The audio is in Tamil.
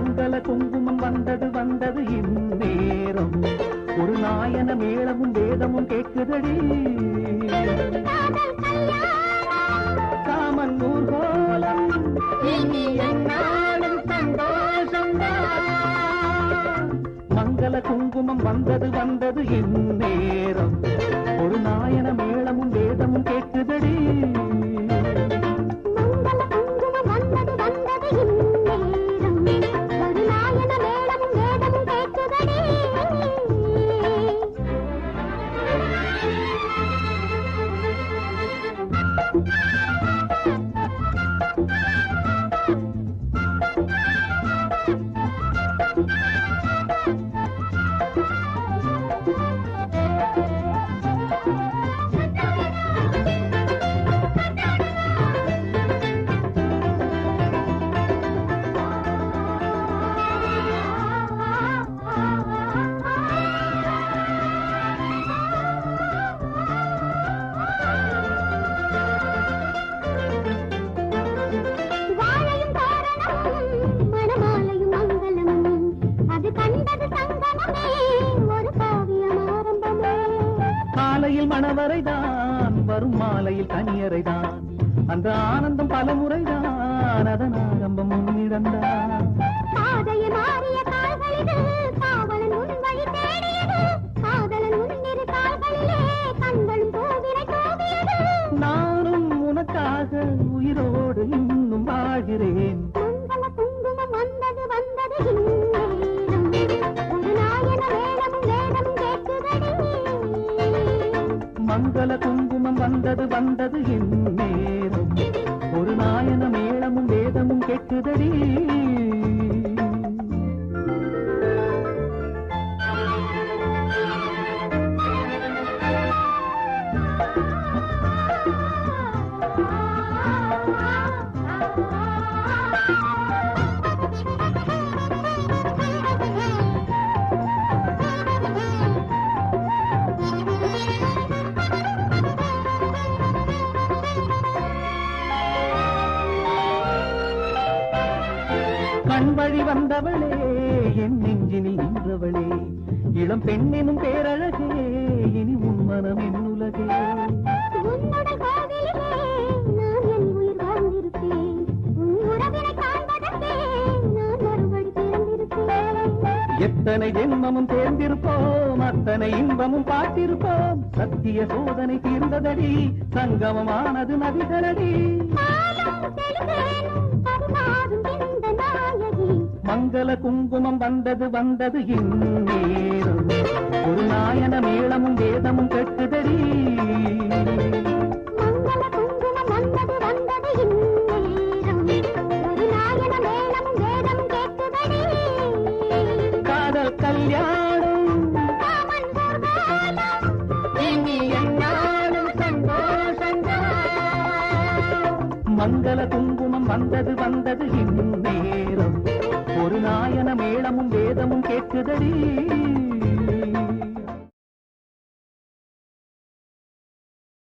மங்கள குங்குமம் வந்தது வந்தது இந்நேரம். ஒரு நாயன மேளமும் வேதமும் கேட்குதடி. காமன் ஊர்கோலம். சந்தோஷம் மங்கள குங்குமம் வந்தது வந்தது இந்நேரம். ஒரு நாயன மேளம் காலையில் மணவரைதான் வரும் மாலையில் தனியறைதான் அந்த ஆனந்தம் பல முறைதான் அதன் ஆரம்பம் குங்குமம் வந்தது வந்தது என் நேரம் ஒரு நாயன மேளமும் வேதமும் கேட்குதடி. கண் வழி வந்தவளே என் நெஞ்சினில் நின்றவளே. இளம் பெண்ணினும் பேரழகே இனி உன் மனம் என் உலகே. உன்னுடன் கோவிலிலே நான் என் உயிர் வாழ்ந்திருப்பேன். உன் உறவினை காண்பதற்கே நான் மறுபடி பிறந்திருப்பேன். எத்தனை ஜென்மமும் தேர்ந்திருப்போம் அத்தனை இன்பமும் பார்த்திருப்போம் சத்திய சோதனை தீர்ந்ததடி சங்கமமானது நதிகளடி மங்கள குங்குமம் வந்தது வந்தது இந்நேரம். ஒரு நாயன மேளமும் வேதமும் கேட்குதடி காதல் கல்யாணம். மங்கள குங்குமம் வந்தது வந்தது இந்நேரம். ஒரு நாயன மேளமும் வேதமும் கேட்குதடி.